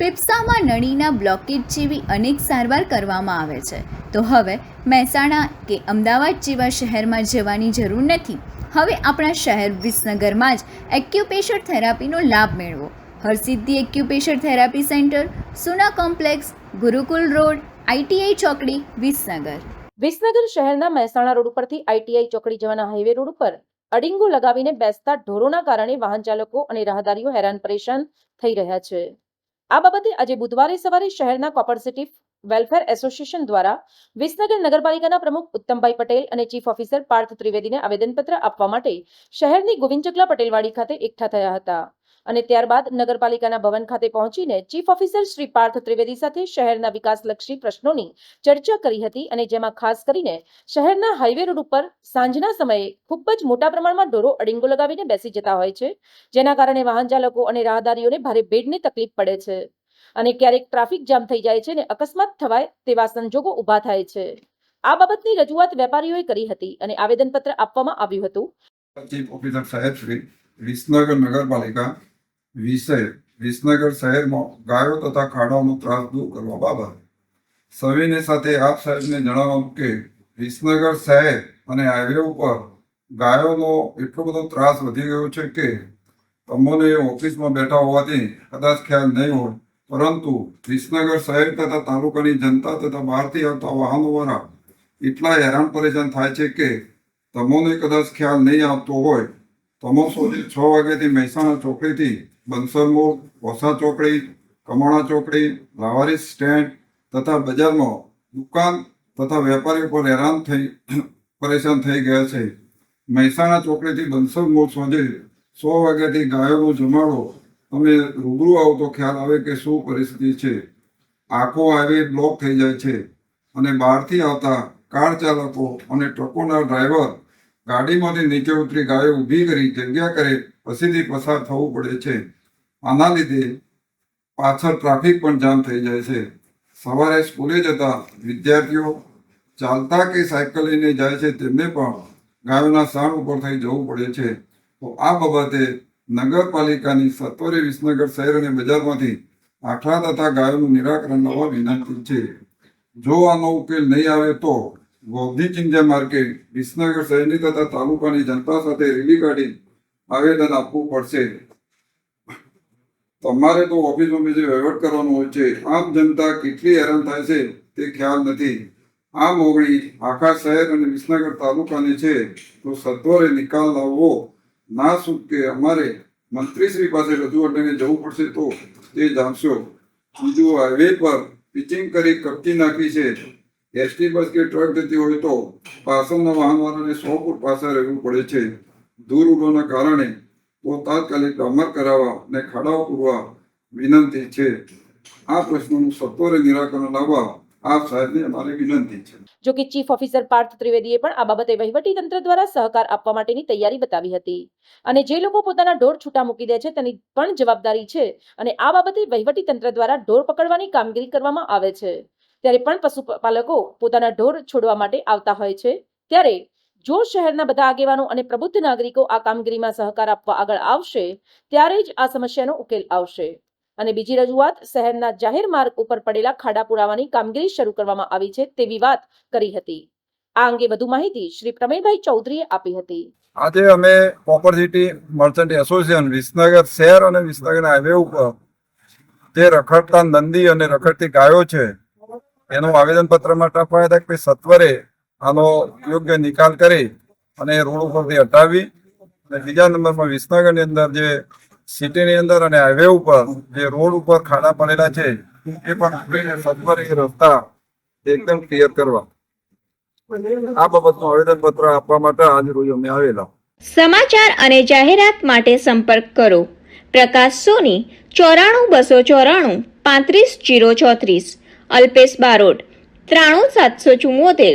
ફેફસામાં નળીના બ્લોકેજ જેવી અનેક સારવાર કરવામાં આવે છે. તો હવે મહેસાણા કે અમદાવાદ જેવા શહેરમાં જવાની જરૂર નથી. હવે આપણા શહેર વિસનગરમાં જ એક્યુપેશર થેરાપીનો લાભ મેળવો. Harsiddhi acupressure therapy centre, Suna complex, Gurukul road ITI ચોકડી, વિસનગર. વિસનગર શહેરના મહેસાણા રોડ ઉપરથી આઈટીઆઈ ચોકડી જવાના હાઈવે રોડ ઉપર અડિંગો લગાવીને બેસતા ઢોરોના કારણે વાહન ચાલકો અને રાહદારીઓ હેરાન પરેશાન થઈ રહ્યા છે. આ બાબતે આજે બુધવારે સવારે શહેરના કોપરસિટી વેલફેર એસોસિએશન દ્વારા વિસનગર નગરપાલિકાના પ્રમુખ ઉત્તમભાઈ પટેલ અને ચીફ ઓફિસર પાર્થ ત્રિવેદીને આવેદનપત્ર આપવા માટે શહેરની ગોવિંદચકલા પટેલવાડી ખાતે એકઠા થયા હતા. અને ત્યારબાદ નગરપાલિકાના ભવન ખાતે પહોંચીને ચીફ ઓફિસર શ્રી પાર્થ ત્રિવેદી સાથે શહેરના વિકાસલક્ષી પ્રશ્નોની ચર્ચા કરી હતી અને જેમાં ખાસ કરીને શહેરના હાઈવે રોડ ઉપર સાંજના સમયે ખૂબ જ મોટા પ્રમાણમાં ઢોરો અડિંગો લગાવીને બેસી જતા હોય છે, જેના કારણે વાહન ચાલકો અને રાહદારીઓને ભારે ભીડની તકલીફ પડે છે અને ક્યારેક ટ્રાફિક જામ થઈ જાય છે અને અકસ્માત થવાય તેવા સંજોગો ઊભા થાય છે. આ બાબતની રજૂઆત વેપારીઓએ કરી હતી અને આવેદનપત્ર આપવામાં આવ્યું હતું. ચીફ ઓફિસર સાહેબ શ્રી વિસનગર નગરપાલિકા વિષય. વિસનગર શહેરમાં ગાયો તથા ખાડાઓનો ત્રાસ દૂર કરવા બાબત. સવિનય સાથે આપ સાહેબને જણાવવાનું કે વિસનગર શહેર અને હાઈવે ઉપર ગાયોનો એટલો બધો ત્રાસ વધી ગયો છે કે તમને ઓફિસમાં બેઠા હોવાથી કદાચ ખ્યાલ નહીં હોય. પરંતુ વિસનગર શહેર તથા તાલુકાની જનતા તથા બહારથી આવતા વાહનોવાળા એટલા હેરાન પરેશાન થાય છે કે તમને કદાચ ખ્યાલ નહીં આવતો હોય. તમો સુધી છ વાગ્યાથી મહેસાણા ચોકડીથી બંસર મોડ વસા ચોકડી કમાણા ચોકડી લાવારી સ્ટેન્ડ તથા બજારમાં દુકાન તથા વેપારીઓ પર હેરાન થઈ, પરેશાન થઈ ગયા છે. મહેસાણા ચોકડીથી બંસર મોડ સુધી સો વાગ્યાથી ગાયોનો જમાડો. તમે રૂબરૂ આવો તો ખ્યાલ આવે કે શું પરિસ્થિતિ છે. આખો હાઈવે બ્લોક થઈ જાય છે અને બહારથી આવતા કાર ચાલકો અને ટ્રકોના ડ્રાઈવર ગાડીમાંથી નીચે ઉતરી ગાયો ઊભી કરી જગ્યા કરે પછીથી પસાર થવું પડે છે. આના લીધે પાછળ ટ્રાફિક પણ જામ થઈ જાય છે. સવારે સ્કૂલે જતા વિદ્યાર્થીઓ ચાલતા કે સાયકલ લઈને જાય છે તેમને પણ ગાયોના સાણ ઉપર થઈ જવું પડે છે. તો આ બાબતે નગરપાલિકાની સત્વરે વિસનગર શહેર અને બજારમાંથી આખલા તથા ગાયોનું નિરાકરણ લાવવા વિનંતી છે. જો આનો ઉકેલ નહીં આવે તો ગોધની ચિંજા માર્કેટ વિસનગર શહેરની તથા તાલુકાની જનતા સાથે રેલી કાઢી આવેદન આપવું પડશે. તમારે તો ઓફિસમાં બીજે વહીવટ કરવાનો હોય છે, આમ જનતા કેટલી હેરાન થાય છે તે ખ્યાલ નથી. આ મોગણી આખા શહેર અને વિસનગર તાલુકાની છે, તો સત્વરે નિકાલ લાવવો. ના કે અમારે મંત્રીશ્રી પાસે રજૂઆત લઈને જવું પડશે તો તે જાણશો. બીજું હાઈવે પર પિચિંગ કરી કપચી નાખી છે. એસટી બસ કે ટ્રક જતી હોય તો પાછળના વાહનવાળાને સો ફૂટ પાસે રહેવું પડે છે. દૂર કારણે તો તાત્કાલિક ડામર કરાવવા અને ખાડાઓ પૂરવા વિનંતી છે. આ પ્રશ્નોનું સત્વરે નિરાકરણ લાવવા આપ સાહેબને અમારી વિનંતી છે. જો કે ચીફ ઓફિસર પાર્થ ત્રિવેદીએ પણ આ બાબતે વહીવટી તંત્ર દ્વારા સહકાર આપવા માટેની તૈયારી બતાવી હતી. અને જે લોકો પોતાના ઢોર છૂટા મૂકી દે છે તેની પણ જવાબદારી છે અને આ બાબતે વહીવટી તંત્ર દ્વારા ઢોર પકડવાની કામગીરી કરવામાં આવે છે. ત્યારે પણ પશુપાલકો પોતાના ઢોર છોડવા માટે આવતા હોય છે. ત્યારે જો શહેરના બધા આગેવાનો અને પ્રબુદ્ધ નાગરિકો આ કામગીરીમાં સહકાર આપવા આગળ આવશે, ત્યારે જ આ સમસ્યાનો ઉકેલ આવશે. અને બીજી રજૂઆત, શહેરના જાહેર માર્ગ ઉપર પડેલા ખાડા પુરાવાની કામગીરી શરૂ કરવામાં આવી છે તેવી વાત કરી હતી. આ અંગે વધુ માહિતી શ્રી પ્રમેયભાઈ ચૌધરીએ આપી હતી. આજે અમે copper city merchant association Visnagar શહેર અને વિસનગર હાઈવે ઉપર જે રખડતા નંદી અને રખડતી ગાયો છે, એનું આવેદન પત્ર માટે અપાયા હતા કે સત્વરે આનો યોગ્ય નિકાલ કરી અને રોડ ઉપરથી હટાવી અને બીજા નંબરમાં વિસનગરની અંદર જે સિટીની અંદર અને હાઈવે ઉપર જે રોડ ઉપર ખાડા પડેલા છે, એ પણ રસ્તા એકદમ ક્લિયર કરવા. આ બાબતનું આવેદન પત્ર આપવા માટે આજ રોજ અમે આવેલા. સમાચાર અને જાહેરાત માટે સંપર્ક કરો. પ્રકાશ સોની, ચોરાણું બસો ચોરાણું, પાંત્રીસ જીરો ચોત્રીસ, અલ્પેશ બારોટ, ત્રાણું સાતસો ચુમ્મોતેર